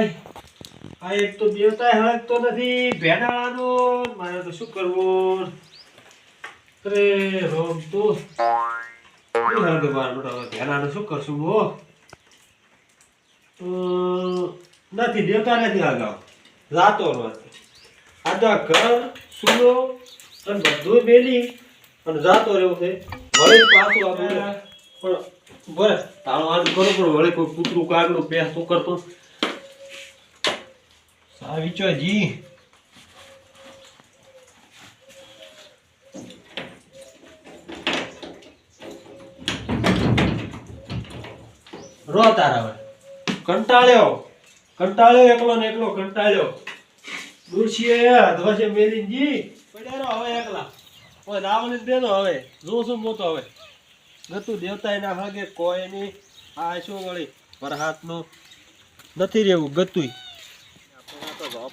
હાય આ એક તો દેવતા હળગતો નથી ભેડાળાનો મારે તો શું કરવું? અરે, રોમ તો નહીં હળગે મારે શું કરશું બો નથી, દેવતા નથી હળગાવ રાતો નથી આ તો ઘર સૂલો અને બધું બેલી. અને જાતો રહેવું છે. વળી પાછું આપણે પણ બરે તાળો આજ કરો, પણ વળી કોઈ કૂતરું કાગડું પેસ તો કરતો સાવી ચો જી રો તારા કંટાળ્યો. કંટાળ્યો એકલો ને એકલો, કંટાળ્યો. દુરશીએ ધ્વસે મેરીજી પડ્યા રહો હવે એકલા. ઓય, રાવણ દેનો હવે. જો શું મોતો હવે. ગતું દેવતા એના હાગે કોઈ નહીં આ શું વળી? વરહાતનું નથી રહેવું, ગતુંય.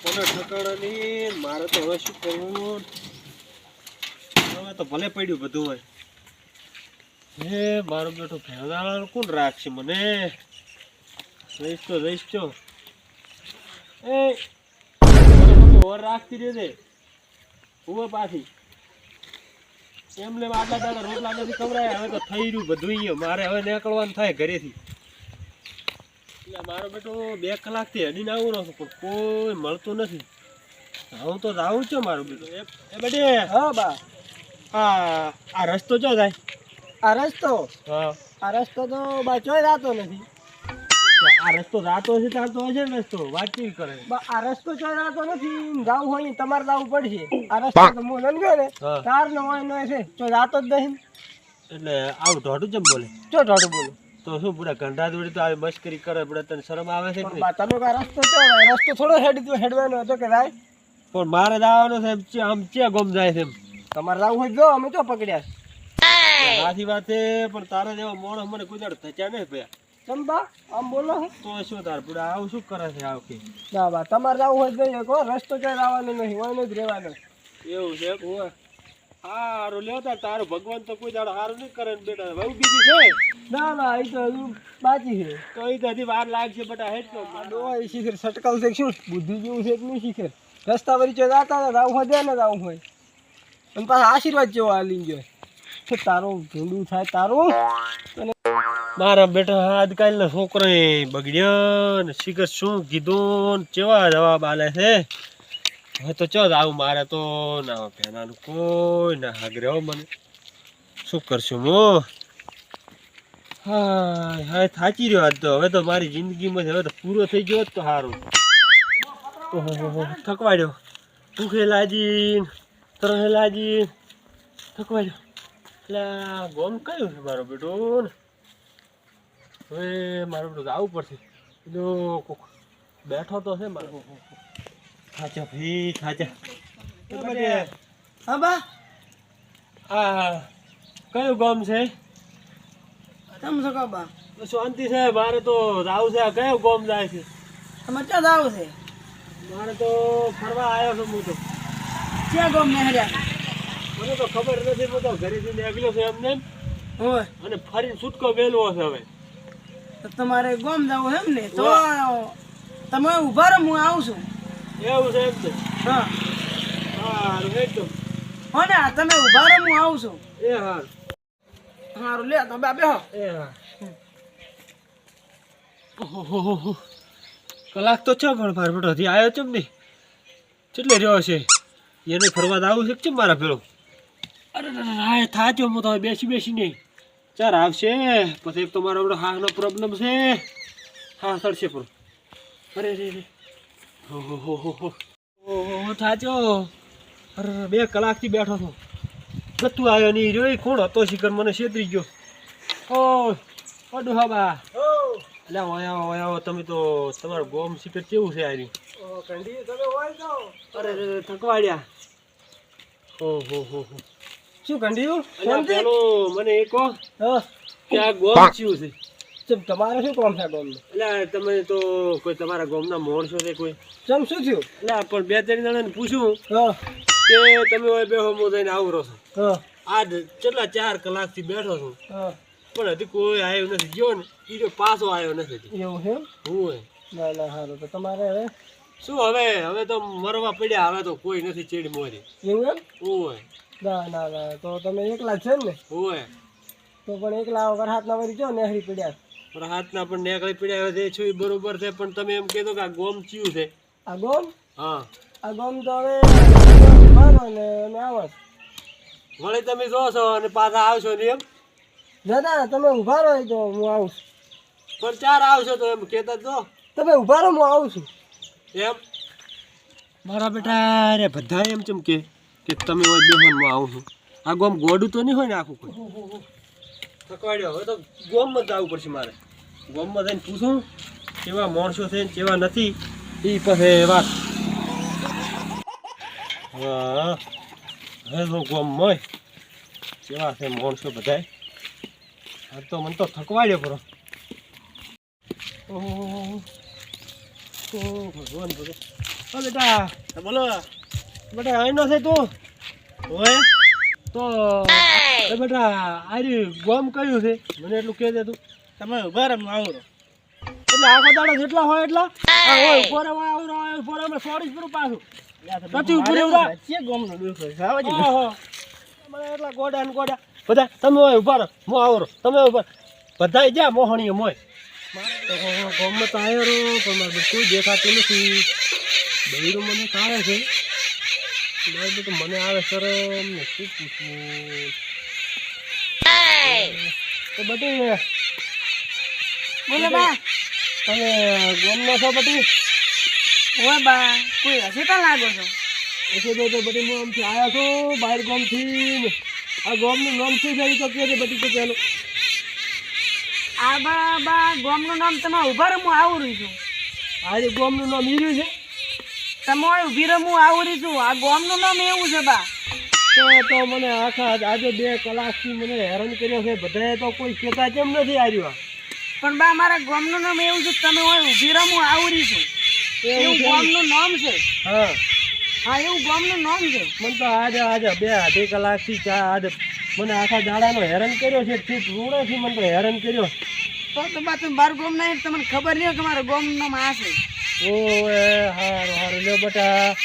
બાપોને ઠકાણા નહીં મારે તો હવે શું કરવું? હવે તો ભલે પડ્યું બધું હોય. હે, મારો બેઠો ભેળાવાનું કોણ રાખશે મને? રહીશ તો રહીશ તો. એ ઓર રાખતી રહેજે. ઊભો પાછી. એમને આટલા દાદા રોટલા નથી ખવડાય, હવે તો થઈ રહ્યું બધું મારે હવે નીકળવાનું થાય ઘરેથી. મારો બેટો બે કલાકથી હડીને આવું રહું પણ કોઈ મળતું નથી. હું તો જાઉં છું મારો બેટો. એ બેટે હા બા. આ આ રસ્તો ચો થાય આ રસ્તો? હા. આ રસ્તો તો બા ચોય રાતો નથી. આ રસ્તો રાતો છે તાર તો હશે રસ્તો? વાતચીત કરે? આ રસ્તો ચોય રાતો નથી. જાવું હોય ને તમારે જાવું પડશે. આ રસ્તો તો હું ને. તાર નો હોય નો છે ચો રાતો જ નહીં એટલે આવું ઢોઢું જેમ બોલે? ચો ઢોઢું બોલો. તો શું પૂરા ગંઢા દોડી તો આવી મશ્કરી કરે પૂરા તને શરમ આવે છે તમે કા રસ્તો રસ્તો થોડો હેડ હેડવાનો હતો કે ભાઈ પણ મારે જવાનું છે આમ ચે ગમ જાય છે તમારે જવું હોય જો અમે તો પકડ્યા સાચી વાત છે પણ તારા જેવો મોણસ મને કોઈ દાડો થચ્યા નહીં ભયા ચમ બા આમ બોલો તો શું તાર પૂરા આવું શું કરે છે આવું કે બા તમારે જવું હોય તો રસ્તો ચોય આવવાનો નહીં હોય જ રહેવાનો. એવું છે? હારું લ્યો તાર તારું ભગવાન તો કોઈ દાડો હારું નહીં કરે ને બેટા. બહુ બીજી છે? ના ના એ તો હજુ બાકી છે. તો એ તો હજી વાર લાગશે બેટા હેડ તો. એ શીખર સટકાવ છે શું? બુદ્ધિ જેવું છે કે નહીં શીખર? રસ્તા વરી ચોય જાતા હતા આવું હોય ને આવું હોય. અને પાછા આશીર્વાદ જેવો આલી ગયો. તારો તારું ભૂંડું થાય તારું. અને મારા બેટા આજકાલના છોકરા બગડ્યો ને શીખર શું કીધું ને કેવા જવાબ આલે છે? હવે તો ચો આવું, મારે તો ના પહેલાનું કોઈ ના હાગરે હો મને. શું કરશું હું હા હા થાકી રહ્યો આજ તો. હવે તો મારી જિંદગીમાં હવે તો પૂરો થઈ ગયો તો સારું ઓહો થકવાડ્યો. ભૂખે લાજી ત્રણ લાજી થકવાડ્યો. એટલે ગોમ કયું છે મારો બેટો? હવે મારું બધું આવું પડશે. જો બેઠો તો છે મારો. થાચા ભાઈ બધે હા બા આ કયું ગામ છે? તમ શકો બા તો શાંતિ છે મારે તો રાવ છે. આ કયું ગામ જાય છે? તમે ક્યાં જાવ છે. મારે તો ફરવા આવ્યો છું હું તો. ક્યાં ગમ ને હર્યા મને તો ખબર નથી હું તો ઘરેથી નીકળ્યો છું એમને. એમ. હોય અને ફરીને છૂટકો મેલવો છે હવે. તો તમારે ગમ જવું એમ ને તો તમે ઊભા રહો હું આવું છું. એવું છે એમ છે. હા. હારું હેડ હા ને તમે ઊભા રહો હું આવું છું. એ હા સારું લે તમે બા બેહો એ હા ઓહોહોહો. કલાક તો છે પણ મારો બેટો હજી આવ્યો ચમ નહીં? કેટલે રહ્યો છે? એને ફરવા આવું છે કેમ મારા પેલો અરે હાય થાચો હું તો બેસી બેસી નહીં. ચાર આવશે પછી એક તો મારો બધો હાનો પ્રોબ્લેમ છે. હા સડશે પણ. અરે રે રે ઓહો થાચો અરે બે કલાકથી બેઠો છું. ગતું આવ્યો નહીં રહ્યો. કોણ હતો શિખર? મને છેતરી ગયો. ઓ પડું હા બા. એટલે ઓયા ઓયા તમે તો તમારું ગોમ શિખર કેવું છે આર્યું? અરે થકવાડ્યા. ઓહો હો હો. શું કંડીયું મને એ કહો હા. ગોમ ચિયું છે. તમારે શું કામ છે ગમ એટલે તમે તો કોઈ તમારા ગોમના છો તે કોઈ? ચમ શું થયું? એટલે પણ બે ત્રણ જણાને પૂછ્યું કે તમે હોય બે હોમો થઈને આવરો છો. હા. આજ કેટલા ચાર કલાકથી બેઠો છું. હા. પણ હજી કોઈ આવ્યો નથી. ગયો ને એ પાછો આવ્યો નથી એવું છે? હું હોય. ના ના સારું તો તમારે હવે? શું હવે? હવે તો મરવા પડ્યા. હવે તો કોઈ નથી ચેડી મોરી. એવું એમ? ઓય ના ના ના. તો તમે એકલા જ છે ને? ઓય તો પણ એકલા વગર હાથના વરી જો નેહરી પડ્યા? પણ હાથના પણ નેકળી પડ્યા છે છું એ બરોબર છે પણ તમે એમ કીધું કે આ ગોમ ચિયું છે. આ ગોમ? હા. આ ગોમ તો હવે મારો ને અમે આવો વળી તમે જોશો અને પાછા આવશો ને એમ? દાદા તમે ઊભા રહો તો હું આવું પણ ચાર આવશો તો એમ કહેતા તો તમે ઊભા રહો હું આવું છું. એમ? મારા બેટા રે બધા એમ ચમ કે કે તમે હોય બેહનમાં આવું છું. આ ગોમ ગોડું તો નહીં હોય ને આખું કોઈ? થકવાડ્યો. હવે તો ગોમમાં જ જવું પડશે મારે. ગોમમાં જઈને પૂછું કેવા માણસો છે કેવા નથી એ પછી વાત. હા હવે તો ગોમમાં કેવા છે માણસો બધાય? આ તો મને તો થકવાડ્યો પરો. ઓહ ભગવાન ભગવાન. બેટા. બોલો. બેટા આઈનો છે તું? ઓય તો એ બેટા આરી ગમ કયું છે? મને એટલું કહે દે તું. તમે ઊભા રહો હું આવું રહો એટલે આખો દાડો જેટલા હોય એટલા. આ હોય ઉપર હોય આવું હોય ઉપર અમે સોડી જ પાછું. પછી ઉપર ઊભા છે ગોમનો ઓહો. મને એટલા ગોડા ને ગોડા. બધા તમે હોય ઊભા રહો. હું આવરો. તમે ઊભા બધા જ્યાં મોહણીએ મોય. ગોમમાં તો આવ્યો રહો પણ મારે કોઈ દેખાતું નથી. બૈરું મને કાઢે છે. મારે બધું મને આવે શરમ ને શું પૂછવું? તો બધી બોલો બા. તમે ગોમનો છો બધી ઓય બા કોઈ હશે તો લાગો છો? એટલે તો તો બધી હું આમથી આવ્યા છું બહાર ગામથી આ ગામનું નામ શું છે તો કહે છે બધી તો પેલું? આ બા બા ગોમનું નામ તમે ઊભા રહો હું આવું રહી છું. આજે ગામનું નામ ઈર્યું છે? તમે ઊભી રહો હું આવું રહી છું. આ ગોમનું નામ એવું છે બા. તો તો મને આખા આજે બે કલાકથી મને હેરાન કર્યો છે. બધાએ તો કોઈ કહેતા કેમ નથી આવ્યું પણ બા મારા ગામનું નામ એવું છે તમે હોય ઊભી રહો હું આવું છું. એવું ગામનું નામ છે. હા. હા એવું ગામનું નામ છે. મને તો આજે આજે બે અઢી કલાકથી ચા આજે મને આખા દાડાનો હેરાન કર્યો છે ઠીક છે મને તો હેરાન કર્યો. તો તો બા તમે બાર ગામ નહીં તમને ખબર નહીં કે મારા ગામનું નામ આ છે. ઓએ હારું હારું લ્યો બટા.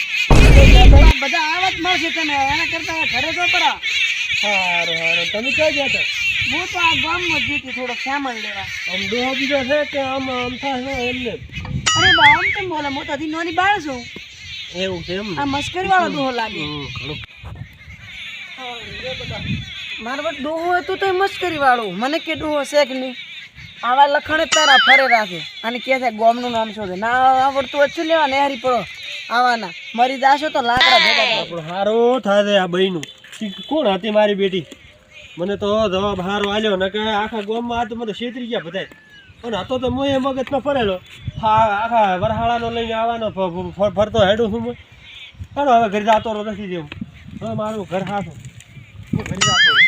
બધા આવત મળશે તમે એના કરતા ઘરે તો પડા હારું હારું તમે ક્યાં ગયા હતા? હું તો આ ગામમાં જીતી થોડોક સામાન લેવા. આમ ડોહો બીજો છે કે આમ આમ થાય એમ એમને અરે બા આમ કેમ બોલે? હું તો નાની બાળ છું. એવું છે એમ આ મસ્કરી વાળો દોહો લાગે. મારા વટ ડોહો હતું તો મસ્કરી વાળો મને કે ડોહો છે કે નહીં? આવા લખણ તારા ફરે રાખે. અને કે છે ગોમનું નામ શું છે ના આવડતું ઓછું લેવા નેહરી પડો? આવાના. મરી જાશો તો લાકડા ભેગા આપણો હારો થાય આ બહેનું. કોણ હતી મારી બેટી? મને તો જવાબ હારો આલ્યો ને કે આખા ગોમમાં આ તો મને છેતરી ગયા બધા પણ હતો તો હું એ મગજમાં ફરેલો. હા, આખા વરહાળાનો લઈને આવવાનો ફરતો હેડું છું હું હવે ઘરે જાતો નથી જેવું હવે મારું ઘર હાથું. હું ઘરે જાતો